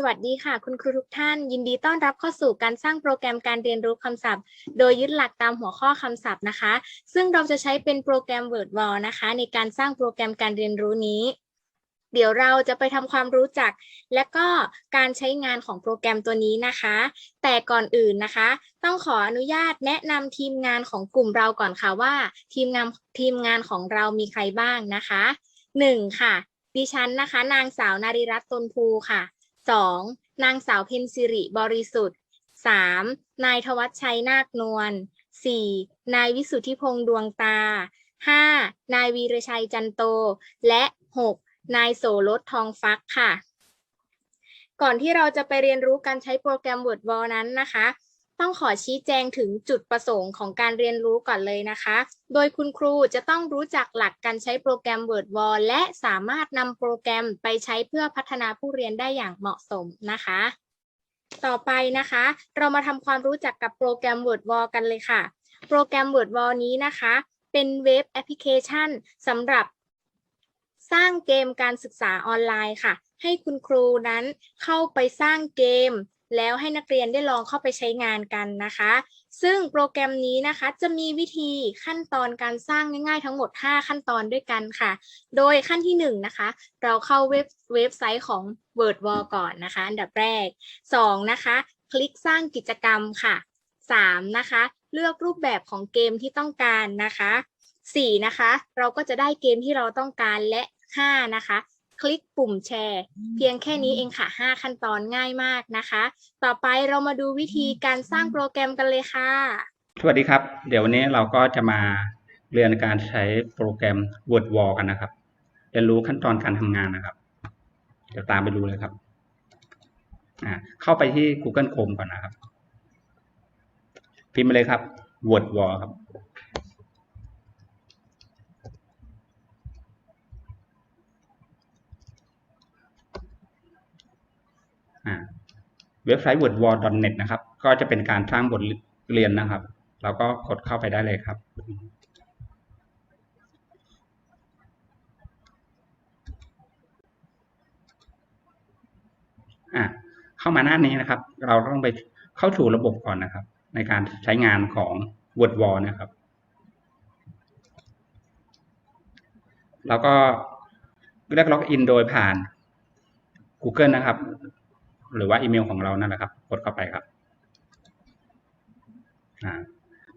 สวัสดีค่ะ คุณครูทุกท่าน ยินดีต้อนรับเข้าสู่การสร้างโปรแกรมการเรียนรู้คำศัพท์ โดยยึดหลักตามหัวข้อคำศัพท์นะคะ ซึ่งเราจะใช้เป็นโปรแกรม WordWall นะคะ ในการสร้างโปรแกรมการเรียนรู้นี้ เดี๋ยวเราจะไปทำความรู้จัก และก็การใช้งานของโปรแกรมตัวนี้นะคะ แต่ก่อนอื่นนะคะ ต้องขออนุญาตแนะนำทีมงานของกลุ่มเราก่อนค่ะว่า ทีมงานทีมงานของเรามีใครบ้างนะคะหนึ่งค่ะ ดิฉันนะคะ นางสาวนาริรัตน์ตนภูค่ะ สองนางสาวเพ็ญสิริบริสุทธิ์สามนายทวัชชัยนาคนวลสี่นายวิสุทธิพงษ์ดวงตาห้านายวีรชัยจันโต และหกนายโสรถทองฟักค่ะ ก่อนที่เราจะไปเรียนรู้การใช้โปรแกรม WordWall นั้นนะคะ ต้องขอชี้แจงถึงจุดประสงค์ของการเรียนรู้ก่อนเลยนะคะ โดยคุณครูจะต้องรู้จักหลักการใช้โปรแกรม WordWall และสามารถนำโปรแกรมไปใช้เพื่อพัฒนาผู้เรียนได้อย่างเหมาะสมนะคะ ต่อไปนะคะ เรามาทำความรู้จักกับโปรแกรม WordWall กันเลยค่ะ โปรแกรม WordWall นี้นะคะ เป็นเว็บแอปพลิเคชันสำหรับ สร้างเกมการศึกษาออนไลน์ค่ะ ให้คุณครูนั้นเข้าไปสร้างเกม แล้วให้นักเรียนได้ลองเข้าไปใช้งานกันนะคะ ซึ่งโปรแกรมนี้นะคะจะมีวิธีขั้นตอนการสร้างง่ายๆ ทั้งหมด 5 ขั้นตอนด้วยกันค่ะ โดยขั้นที่1นะคะ เราเข้าเว็บเว็บไซต์ของ WordWall ก่อนนะคะ อันดับแรก 2 นะคะ คลิกสร้างกิจกรรมค่ะ 3 นะคะ เลือกรูปแบบของเกมที่ต้องการนะคะ 4 นะคะ เราก็จะได้เกมที่เราต้องการและ 5 นะคะ คลิกปุ่มแชร์ เพียงแค่นี้เองค่ะ 5 ขั้นตอนง่ายมากนะคะ ต่อไปเรามาดูวิธีการสร้างโปรแกรมกันเลยค่ะ สวัสดีครับ เดี๋ยววันนี้เราก็จะมาเรียนการใช้โปรแกรม WordWall กันนะครับเรียนรู้ขั้นตอนการทำงานนะครับ เดี๋ยวตามไปดูเลยครับอ่าเข้าไปที่ Google Chrome ก่อนนะครับ พิมพ์ไปเลยครับ WordWall ครับ เว็บไซต์ wordwall.net นะครับ ก็จะเป็นการสร้างบทเรียนนะครับ เราก็กดเข้าไปได้เลยครับเข้ามาหน้านี้นะครับ เราต้องไปเข้าสู่ระบบก่อนนะครับ ในการใช้งานของ WordWall นะครับแล้วก็เลือกล็อกอินโดยผ่าน Google นะครับ หรือว่าอีเมลของเรานั่นแหละครับ กดเข้าไปครับ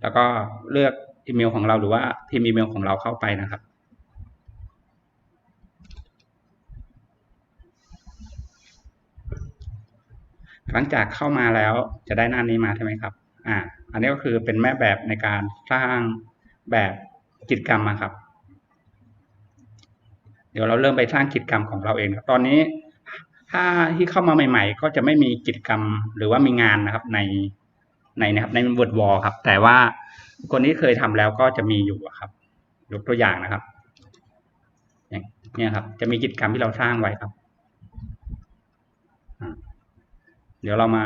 แล้วก็เลือกอีเมลของเราหรือว่าพิมพ์อีเมลของเราเข้าไปนะครับ หลังจากเข้ามาแล้วจะได้หน้านี้มาใช่ไหมครับ อ่า อันนี้ก็คือเป็นแม่แบบในการสร้างแบบกิจกรรมอะครับ เดี๋ยวเราเริ่มไปสร้างกิจกรรมของเราเองครับ ตอนนี้ ถ้าที่เข้ามาใหม่ ๆ ก็จะไม่มีกิจกรรมหรือว่ามีงานนะครับในในนะครับใน Word Wall ครับ แต่ว่าคนที่เคยทำแล้วก็จะมีอยู่ครับ ยกตัวอย่างนะครับอย่างนี่ยครับ จะมีกิจกรรมที่เราสร้างไว้ครับ เดี๋ยวเรามา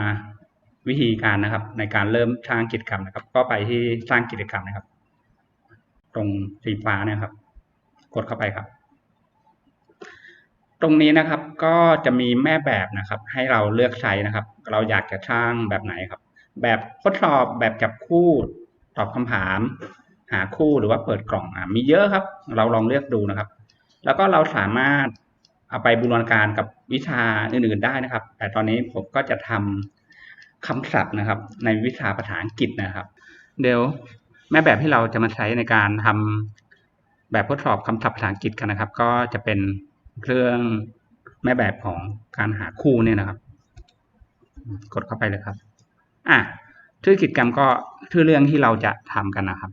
วิธีการนะครับ ในการเริ่มสร้างกิจกรรมนะครับ ก็ไปที่สร้างกิจกรรมนะครับ ตรงสีฟ้าเนี่ยครับ กดเข้าไปครับ ตรงนี้นะครับก็จะมีแม่แบบนะครับ ให้เราเลือกใช้นะครับ เราอยากจะสร้างแบบไหนครับ แบบทดสอบแบบจับคู่ตอบคำถาม หาคู่หรือว่าเปิดกล่องอะมีเยอะครับ เราลองเลือกดูนะครับ แล้วก็เราสามารถเอาไปบูรณาการกับวิชาอื่นๆได้นะครับ แต่ตอนนี้ผมก็จะทำคำศัพท์นะครับ ในวิชาภาษาอังกฤษนะครับ เดี๋ยวแม่แบบที่เราจะมาใช้ในการทำแบบทดสอบคำศัพท์ภาษาอังกฤษกันนะครับ ก็จะเป็น เครื่องแม่แบบของการหาคู่เนี่ยนะครับ กดเข้าไปเลยครับ อะชื่อกิจกรรมก็ชื่อเรื่องที่เราจะทำกันนะครับ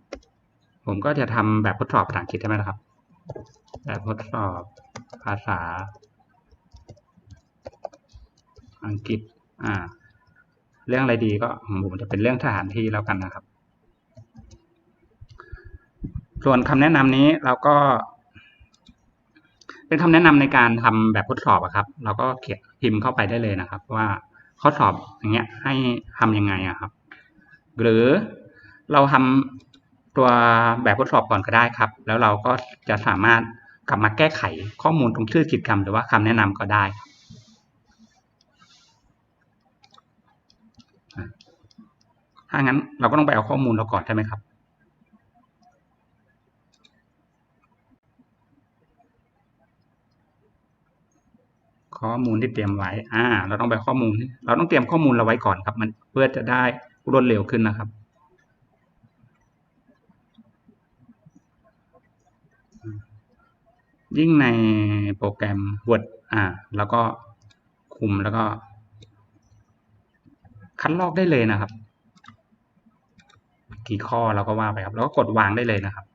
ผมก็จะทำแบบทดสอบภาษาอังกฤษใช่ไหมครับ แบบทดสอบภาษา อังกฤษ อ่า เรื่องอะไรดีก็ผมจะเป็นเรื่องสถานที่แล้วกันนะครับ ส่วนคำแนะนำนี้เราก็ เป็นคำแนะนำในการทำแบบทดสอบอะครับ เราก็เขียนพิมพ์เข้าไปได้เลยนะครับ ว่าข้อสอบอย่างเงี้ยให้ทำยังไงอะครับ หรือเราทำตัวแบบทดสอบก่อนก็ได้ครับ แล้วเราก็จะสามารถกลับมาแก้ไขข้อมูลตรงชื่อกิจกรรม หรือว่าคำแนะนำก็ได้ ถ้างั้นเราก็ต้องไปเอาข้อมูลเราก่อนใช่ไหมครับ ข้อมูลที่เตรียมไว้ อ่า เราต้องไปข้อมูล เราต้องเตรียมข้อมูลเราไว้ก่อนครับ มันเพื่อจะได้รวดเร็วขึ้นนะครับยิ่งในโปรแกรม Word อ่า แล้วก็คุมแล้วก็ คัดลอกได้เลยนะครับ กี่ข้อเราก็ว่าไปครับ แล้วก็กดวางได้เลยนะครับ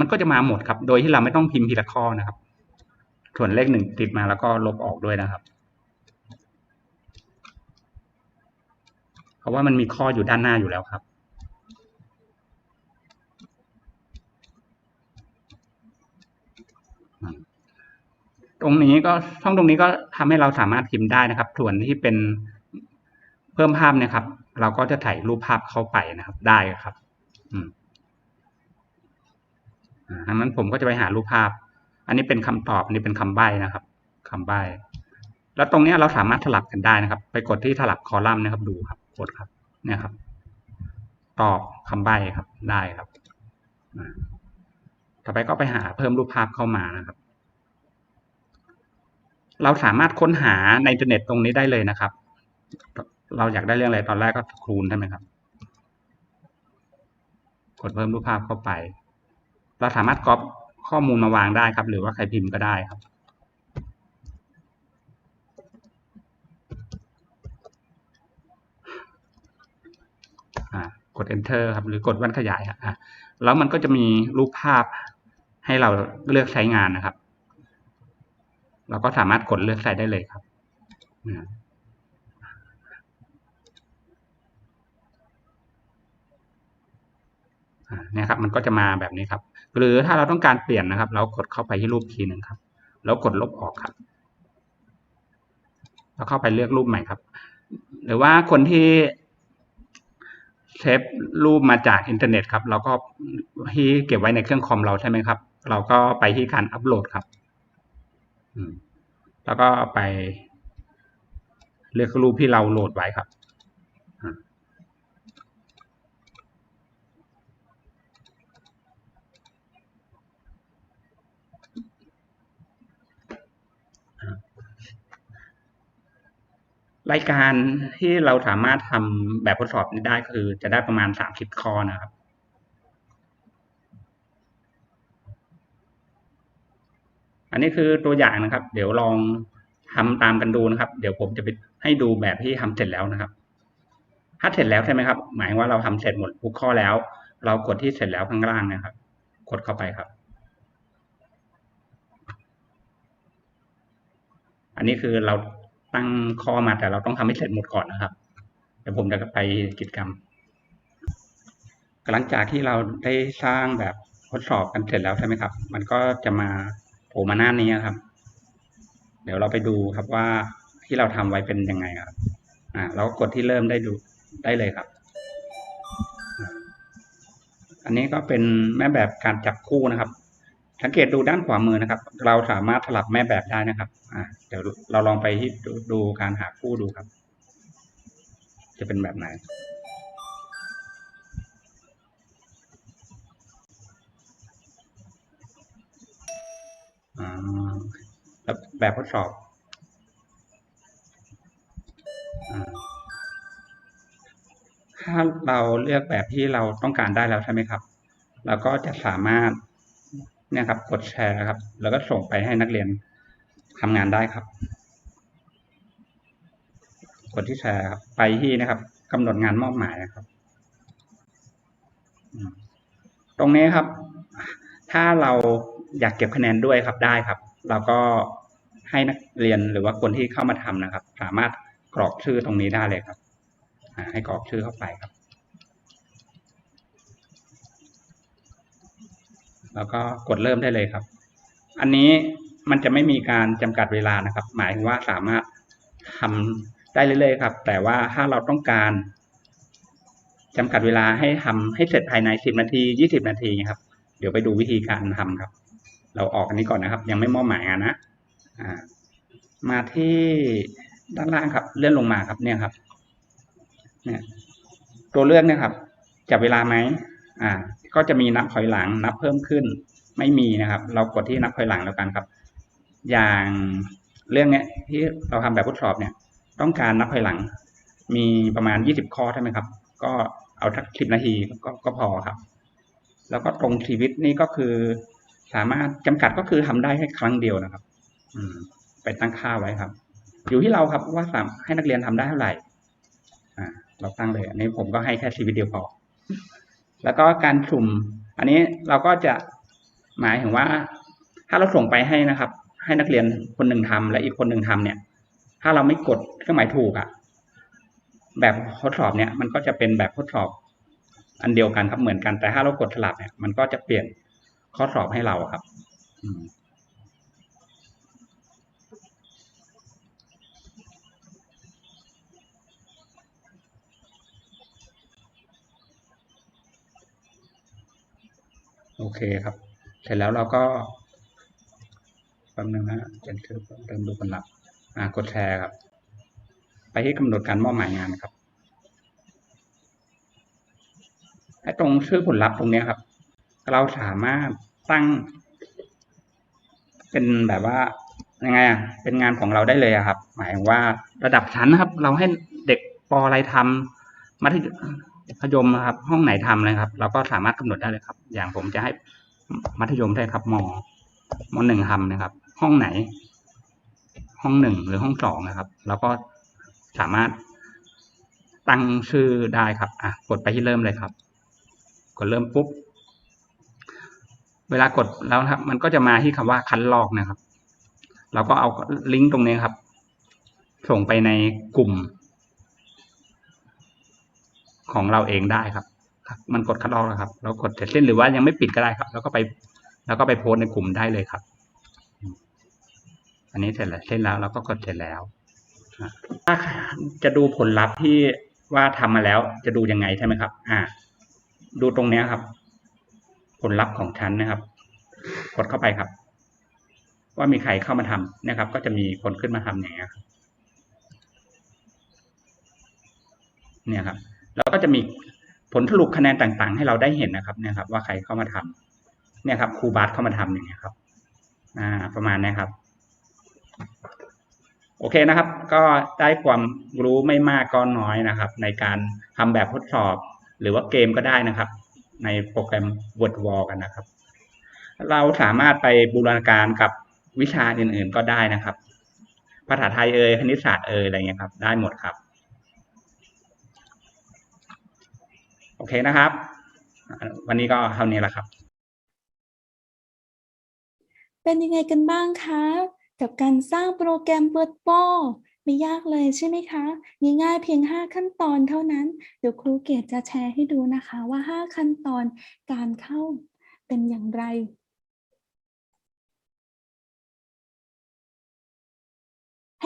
มันก็จะมาหมดครับ โดยที่เราไม่ต้องพิมพ์ทีละข้อนะครับ ส่วนเลขหนึ่งติดมาแล้วก็ลบออกด้วยนะครับ เพราะว่ามันมีข้ออยู่ด้านหน้าอยู่แล้วครับ ตรงนี้ก็ช่องตรงนี้ก็ทำให้เราสามารถพิมพ์ได้นะครับ ส่วนที่เป็นเพิ่มภาพเนะครับ เราก็จะถ่ายรูปภาพเข้าไปนะครับได้ครับ อืมดังนั้นผมก็จะไปหารูปภาพ อันนี้เป็นคำตอบอันนี้เป็นคำใบ้นะครับคำใบ้ แล้วตรงนี้เราสามารถสลับกันได้นะครับ ไปกดที่สลับคอลัมน์นะครับ ดูครับ กดครับ เนี่ยครับ ตอบคำใบ้ครับ ได้ครับ ต่อไปก็ไปหาเพิ่มรูปภาพเข้ามานะครับ เราสามารถค้นหาในอินเทอร์เน็ตตรงนี้ได้เลยนะครับ เราอยากได้เรื่องอะไรตอนแรกก็ครูนใช่ไหมครับ กดเพิ่มรูปภาพเข้าไป เราสามารถก๊อป ข้อมูลมาวางได้ครับ หรือว่าใครพิมพ์ก็ได้ครับกด enter ครับ หรือกดวันขยายอะแล้วมันก็จะมีรูปภาพให้เราเลือกใช้งานนะครับ เราก็สามารถกดเลือกใช้ได้เลยครับเนี่ยครับ มันก็จะมาแบบนี้ครับ หรือถ้าเราต้องการเปลี่ยนนะครับ เรากดเข้าไปที่รูปทีหนึ่งครับ แล้วกดลบออกครับ แล้วเข้าไปเลือกรูปใหม่ครับ หรือว่าคนที่เซฟรูปมาจากอินเทอร์เน็ตครับ เราก็ที่เก็บไว้ในเครื่องคอมเราใช่ไหมครับ เราก็ไปที่การอัปโหลดครับแล้วก็ไปเลือกรูปที่เราโหลดไว้ครับ รายการที่เราสามารถทำแบบทดสอบนี้ได้คือ จะได้ประมาณสามสิบข้อนะครับ อันนี้คือตัวอย่างนะครับ เดี๋ยวลองทำตามกันดูนะครับ เดี๋ยวผมจะไปให้ดูแบบที่ทำเสร็จแล้วนะครับ ถ้าเสร็จแล้วใช่ไหมครับ หมายว่าเราทำเสร็จหมดทุกข้อแล้ว เรากดที่เสร็จแล้วข้างล่างนะครับ กดเข้าไปครับอันนี้คือเรา ตั้งข้อมาแต่เราต้องทำให้เสร็จหมดก่อนนะครับ เดี๋ยวผมจะไปกิจกรรม หลังจากที่เราได้สร้างแบบทดสอบกันเสร็จแล้วใช่ไหมครับ มันก็จะมาโผล่มาหน้านี้ครับ เดี๋ยวเราไปดูครับว่าที่เราทำไว้เป็นยังไงครับ อ่าเราก็กดที่เริ่มได้ดูได้เลยครับ อันนี้ก็เป็นแม่แบบการจับคู่นะครับ สังเกตดูด้านขวามือนะครับ เราสามารถสลับแม่แบบได้นะครับอ่าเดี๋ยวเราลองไปที่ดูดูการหาคู่ดูครับ จะเป็นแบบไหนแล้วแบบทดสอบอถ้าเราเลือกแบบที่เราต้องการได้แล้วใช่ไหมครับ เราก็จะสามารถ เนี่ยครับ กดแชร์ครับ แล้วก็ส่งไปให้นักเรียนทำงานได้ครับ กดที่แชร์ครับ ไปที่นะครับกำหนดงานมอบหมายนะครับ ตรงนี้ครับ ถ้าเราอยากเก็บคะแนนด้วยครับได้ครับ เราก็ให้นักเรียนหรือว่าคนที่เข้ามาทำนะครับ สามารถกรอกชื่อตรงนี้ได้เลยครับให้กรอกชื่อเข้าไปครับ แล้วก็กดเริ่มได้เลยครับ อันนี้มันจะไม่มีการจำกัดเวลานะครับ หมายถึงว่าสามารถทำได้เรื่อยๆครับ แต่ว่าถ้าเราต้องการจำกัดเวลาให้ทำให้เสร็จภายในสิบนาทียี่สิบนาทีครับ เดี๋ยวไปดูวิธีการทำครับ เราออกอันนี้ก่อนนะครับ ยังไม่มอบหมายงานนะอ่ามาที่ด้านล่างครับ เลื่อนลงมาครับเนี่ยครับ เนี่ย ตัวเลือกเนี่ยครับ จับเวลาไหมอ่า ก็จะมีนับถอยหลังนับเพิ่มขึ้น ไม่มีนะครับ เรากดที่นับถอยหลังแล้วกันครับ อย่างเรื่องเนี้ยที่เราทำแบบทดสอบเนี่ย ต้องการนับถอยหลัง มีประมาณยี่สิบข้อใช่ไหมครับ ก็เอาทักสิบนาทีก็ก็พอครับ แล้วก็ตรงชีวิตนี่ก็คือ สามารถจำกัดก็คือทำได้แค่ครั้งเดียวนะครับ อืม ไปตั้งค่าไว้ครับ อยู่ที่เราครับว่าสามให้นักเรียนทำได้เท่าไหร่ อ่า เราตั้งเลยอันนี้ผมก็ให้แค่ชีวิตเดียวพอ แล้วก็การสุ่ม อันนี้เราก็จะหมายถึงว่า ถ้าเราส่งไปให้นะครับ ให้นักเรียนคนหนึ่งทำและอีกคนหนึ่งทำเนี่ย ถ้าเราไม่กดเครื่องหมายถูกอะแบบทดสอบเนี่ย มันก็จะเป็นแบบทดสอบอันเดียวกันครับเหมือนกันแต่ถ้าเรากดสลับเนี่ยมันก็จะเปลี่ยนข้อสอบให้เราครับ โอเคครับ เสร็จแล้วเราก็แป๊บนึงนะเจนเพิ่มเติมดูผลลัพธ์อ่ากดแชร์ครับ ไปที่กำหนดการมอบหมายงานครับไอ้ตรงชื่อผลลัพธ์ตรงเนี้ยครับ เราสามารถตั้ง เป็นแบบว่ายังไงอะเป็นงานของเราได้เลยอะครับ หมายว่าระดับชั้นนะครับ เราให้เด็กปออะไรทำมัธยม ธยมนะครับ ห้องไหนทำเลยครับ เราก็สามารถกำหนดได้เลยครับ อย่างผมจะให้มัธยมได้ครับมมหนึ่งทำนะครับ ห้องไหน ห้องหนึ่งหรือห้องสองนะครับ แล้วก็สามารถตั้งชื่อได้ครับ อะ กดไปที่เริ่มเลยครับ กดเริ่มปุ๊บ เวลากดแล้วครับ มันก็จะมาที่คำว่าคัดลอกนะครับ เราก็เอาลิงก์ตรงนี้ครับ ส่งไปในกลุ่ม ของเราเองได้ครับ มันกดคัดลอกแล้วครับ เรากดเสร็จสิ้นหรือว่ายังไม่ปิดก็ได้ครับ แล้วก็ไป แล้วก็ไปโพสในกลุ่มได้เลยครับ อันนี้เสร็จแล้วเสร็จแล้วเราก็กดเสร็จแล้วถ้าจะดูผลลัพธ์ที่ว่าทำมาแล้วจะดูยังไงใช่ไหมครับ อ่า ดูตรงเนี้ยครับ ผลลัพธ์ของฉันนะครับ กดเข้าไปครับ ว่ามีใครเข้ามาทำนะครับ ก็จะมีคนขึ้นมาทำอย่างเงี้ยครับเนี่ยครับ แล้วก็จะมีผลสรุปคะแนนต่างๆ ให้เราได้เห็นนะครับเนี่ยครับว่าใครเข้ามาทำเนี่ยครับครูบาสเข้ามาทำอย่างเงี้ยครับ อ่า ประมาณนี้ครับ โอเคนะครับ ก็ได้ความรู้ไม่มากก็น้อยนะครับ ในการทำแบบทดสอบ หรือว่าเกมก็ได้นะครับ ในโปรแกรม Word Wall กันนะครับ เราสามารถไปบูรณาการกับวิชาอื่นๆก็ได้นะครับภาษาไทยเอ่ยคณิตศาสตร์เอ่ยอะไรเงี้ยครับ ได้หมดครับ เคนะครับ วันนี้ก็เท่านี้แหละครับ เป็นยังไงกันบ้างคะ กับการสร้างโปรแกรม Word w a l l ไม่ยากเลยใช่ไหมคะง่ายๆเพียง 5 ขั้นตอนเท่านั้น เดี๋ยวครูเกตจะแชร์ให้ดูนะคะว่า 5 ขั้นตอนการเข้าเป็นอย่างไร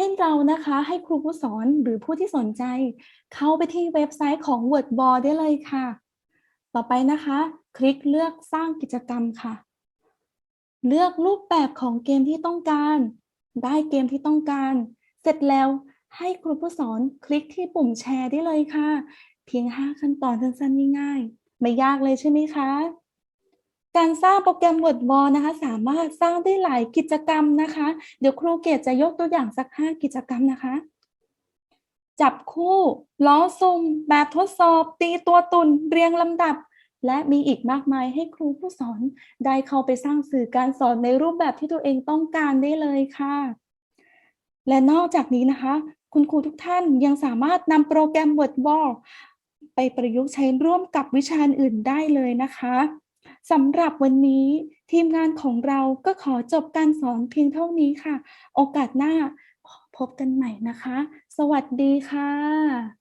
ให้เรานะคะให้ครูผู้สอนหรือผู้ที่สนใจ เข้าไปที่เว็บไซต์ของ Word w a l l ได้เลยค่ะ ต่อไปนะคะ คลิกเลือกสร้างกิจกรรมค่ะ เลือกรูปแบบของเกมที่ต้องการ ได้เกมที่ต้องการ เสร็จแล้วให้ครูผู้สอนคลิกที่ปุ่มแชร์ได้เลยค่ะ เพียง 5 ขั้นตอนสั้นๆง่ายๆไม่ยากเลยใช่ไหมคะ การสร้างโปรแกรม Word w a l นะคะ สามารถสร้างได้หลายกิจกรรมนะคะ เดี๋ยวครูเกดจะยกตัวอย่างสัก 5 กิจกรรมนะคะ จับคู่ล้อซุ่มแบบทดสอบ ตีตัวตุนเรียงลำดับ และมีอีกมากมายให้ครูผู้สอนได้เข้าไปสร้างสื่อการสอนในรูปแบบที่ตัวเองต้องการได้เลยค่ะ และนอกจากนี้นะคะ คุณครูทุกท่านยังสามารถนำโปรแกรม Word w a l l ไปประยุกต์ใช้ร่วมกับวิชาอื่นได้เลยนะคะ สำหรับวันนี้ทีมงานของเราก็ขอจบการสอนเพียงเท่านี้ค่ะ โอกาสหน้าพบกันใหม่นะคะ สวัสดีค่ะ